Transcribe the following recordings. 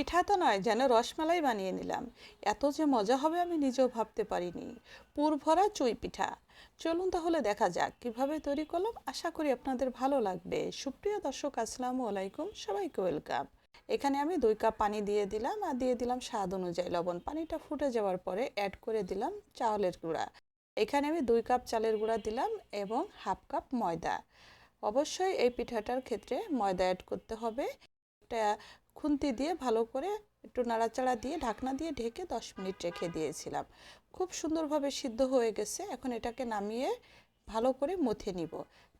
পিঠা তো নয়, যেন রসমালাই বানিয়ে নিলাম। এত যে মজা হবে আমি নিজেও ভাবতে পারিনি। পুর ভরা চুই পিঠা। চলুন তাহলে দেখা যাক কীভাবে তৈরি করলাম। আশা করি আপনাদের ভালো লাগবে। সুপ্রিয় দর্শক, আসসালামু আলাইকুম। সবাইকে ওয়েলকাম। এখানে আমি দুই কাপ পানি দিয়ে দিলাম আর দিয়ে দিলাম স্বাদ অনুযায়ী লবণ। পানিটা ফুটে যাওয়ার পরে অ্যাড করে দিলাম চাউলের গুঁড়া। এখানে আমি দুই কাপ চালের গুঁড়া দিলাম এবং হাফ কাপ ময়দা। অবশ্যই এই পিঠাটার ক্ষেত্রে ময়দা অ্যাড করতে হবে। একটা খুন্তি দিয়ে ভালো করে একটু নাড়াচাড়া দিয়ে ঢাকনা দিয়ে ঢেকে দশ মিনিট রেখে দিয়েছিলাম। খুব সুন্দরভাবে সিদ্ধ হয়ে গেছে। এখন এটাকে নামিয়ে ভালো করে মথে নিব।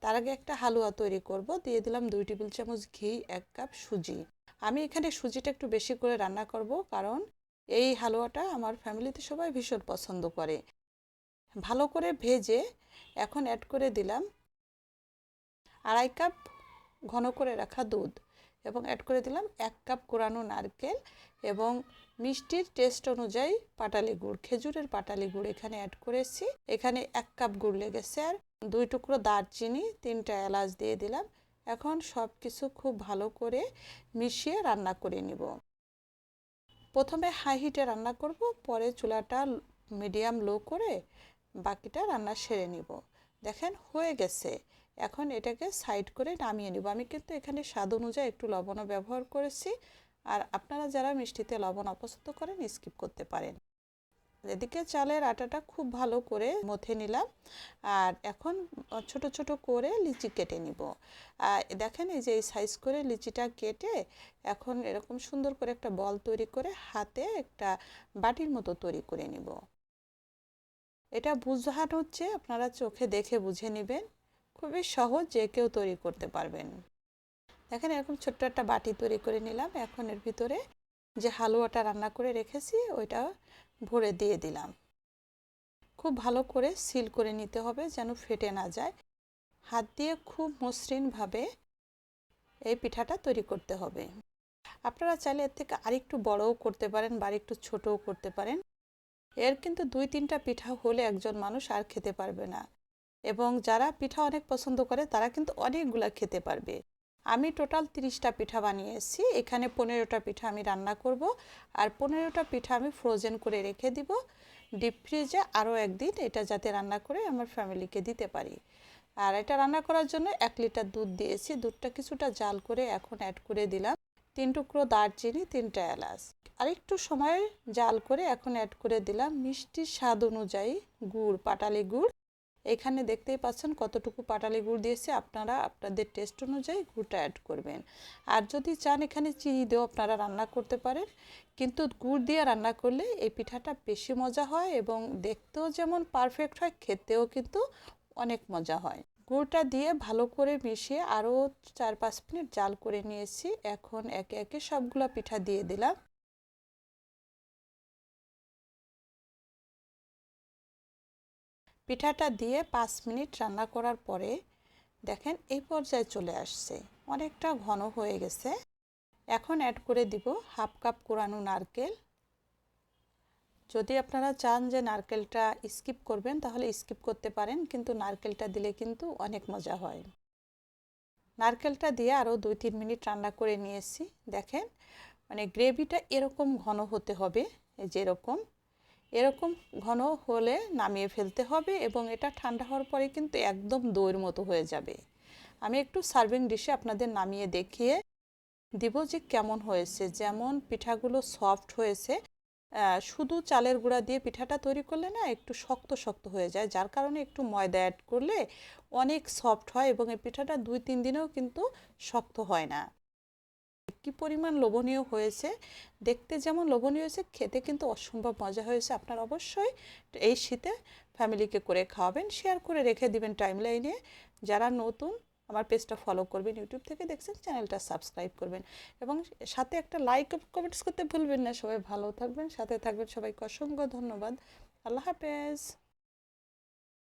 তার আগে একটা হালুয়া তৈরি করব। দিয়ে দিলাম দুই টেবিল চামচ ঘি, এক কাপ সুজি। আমি এখানে সুজিটা একটু বেশি করে রান্না করব কারণ এই হালুয়াটা আমার ফ্যামিলিতে সবাই ভীষণ পছন্দ করে। ভালো করে ভেজে এখন অ্যাড করে দিলাম আড়াই কাপ ঘন করে রাখা দুধ। এবং অ্যাড করে দিলাম এক কাপ কোরানো নারকেল এবং মিষ্টির টেস্ট অনুযায়ী পাটালি গুড়, খেজুরের পাটালি গুড় এখানে অ্যাড করেছি। এখানে এক কাপ গুড় লেগেছে আর দুই টুকরো দারচিনি, তিনটা এলাচ দিয়ে দিলাম। এখন সব কিছু খুব ভালো করে মিশিয়ে রান্না করে নিব। প্রথমে হাই হিটে রান্না করব, পরে চুলাটা মিডিয়াম লো করে বাকিটা রান্না সেরে নিব। দেখেন হয়ে গেছে। এখন এটাকে সাইড করে নামিয়ে নিব। আমি কিন্তু এখানে স্বাদ অনুযায়ী একটু লবণও ব্যবহার করেছি। আর আপনারা যারা মিষ্টিতে লবণ অপছন্দ করেন স্কিপ করতে পারেন। এদিকে চালের আটাটা খুব ভালো করে মথে নিলাম। আর এখন ছোট ছোট করে লিচি কেটে নিব। দেখেন এই যে এই সাইজ করে লিচিটা কেটে এখন এরকম সুন্দর করে একটা বল তৈরি করে হাতে একটা বাটির মতো তৈরি করে নিব। এটা বুঝানো হচ্ছে আপনারা চোখে দেখে বুঝে নেবেন। খুবই সহজ যে কেউ তৈরি করতে পারবেন। দেখেন এরকম ছোট্ট একটা বাটি তৈরি করে নিলাম। এখন এর ভিতরে যে হালুয়াটা রান্না করে রেখেছি, ওইটা ভরে দিয়ে দিলাম। খুব ভালো করে সিল করে নিতে হবে যেন ফেটে না যায়। হাত দিয়ে খুব মসৃণভাবে এই পিঠাটা তৈরি করতে হবে। আপনারা চাইলে এর থেকে আরেকটু বড়ও করতে পারেন বা আরেকটু ছোটও করতে পারেন। এর কিন্তু দুই তিনটা পিঠা হলে একজন মানুষ আর খেতে পারবে না। এবং যারা পিঠা অনেক পছন্দ করে, তারা কিন্তু অনেকগুলা খেতে পারবে। আমি টোটাল তিরিশটা পিঠা বানিয়েছি এখানে পনেরোটা পিঠা আমি রান্না করব আর পনেরোটা পিঠা আমি ফ্রোজেন করে রেখে দিব। ডিপ ফ্রিজে আরও একদিন এটা যাতে রান্না করে আমার ফ্যামিলিকে দিতে পারি। আর এটা রান্না করার জন্য এক লিটার দুধ দিয়েছি। দুধটা কিছুটা জাল করে এখন অ্যাড করে দিলাম। তিন টুকরো দারচিনি, তিনটা এলাচ। আর একটু সময় জাল করে এখন অ্যাড করে দিলাম মিষ্টির স্বাদ অনুযায়ী গুড়, পাটালি গুড়। এখানে দেখতেই পাচ্ছেন কতটুকু পাটালি গুড় দিয়েছে। আপনারা আপনাদের টেস্ট অনুযায়ী গুড়টা অ্যাড করবেন। আর যদি চান এখানে চিনি দিয়েও আপনারা রান্না করতে পারেন, কিন্তু গুড় দিয়ে রান্না করলে এই পিঠাটা বেশি মজা হয় এবং দেখতেও যেমন পারফেক্ট হয়, খেতেও কিন্তু অনেক মজা হয়। গুড়টা দিয়ে ভালো করে মিশিয়ে আরও চার পাঁচ মিনিট জাল করে নিয়েছি। এখন একে একে সবগুলো পিঠা দিয়ে দিলাম। পিঠাটা দিয়ে পাঁচ মিনিট রান্না করার পরে দেখেন এই পর্যায়ে চলে আসছে। অনেকটা ঘন হয়ে গেছে। এখন অ্যাড করে দিব হাফ কাপ কোরানো নারকেল। যদি আপনারা চান যে নারকেলটা স্কিপ করবেন, তাহলে স্কিপ করতে পারেন, কিন্তু নারকেলটা দিলে কিন্তু অনেক মজা হয়। নারকেলটা দিয়ে আরও দুই তিন মিনিট রান্না করে নিয়েছি। দেখেন মানে গ্রেভিটা এরকম ঘন হতে হবে যেরকম এরকম ঘন হলে নামিয়ে ফেলতে হবে এবং এটা ঠান্ডা হওয়ার পরে কিন্তু একদম দইয়ের মতো হয়ে যাবে। আমি একটু সার্ভিং ডিশে আপনাদের নামিয়ে দেখিয়ে দিব যে কেমন হয়েছে। যেমন পিঠাগুলো সফট হয়েছে শুধু চালের গুঁড়া দিয়ে পিঠাটা তৈরি করলে না একটু শক্ত শক্ত হয়ে যায়, যার কারণে একটু ময়দা অ্যাড করলে অনেক সফট হয় এবং এই পিঠাটা দুই তিন দিনেও কিন্তু শক্ত হয় না। কি পরিমাণ লোভনীয় হয়েছে, দেখতে যেমন লোভনীয় হয়েছে, খেতে কিন্তু অসম্ভব মজা হয়েছে। আপনার অবশ্যই এই শীতে ফ্যামিলিকে করে খাওয়াবেন, শেয়ার করে রেখে দিবেন টাইম লাইনে যারা নতুন, আমার পেজটা ফলো করবেন, ইউটিউব থেকে দেখছেন, চ্যানেলটা সাবস্ক্রাইব করবেন। এবং সাথে একটা লাইক কমেন্টস করতে ভুলবেন না। সবাই ভালো থাকবেন, সাথে থাকবেন। সবাইকে অসংখ্য ধন্যবাদ। আল্লাহ হাফেজ।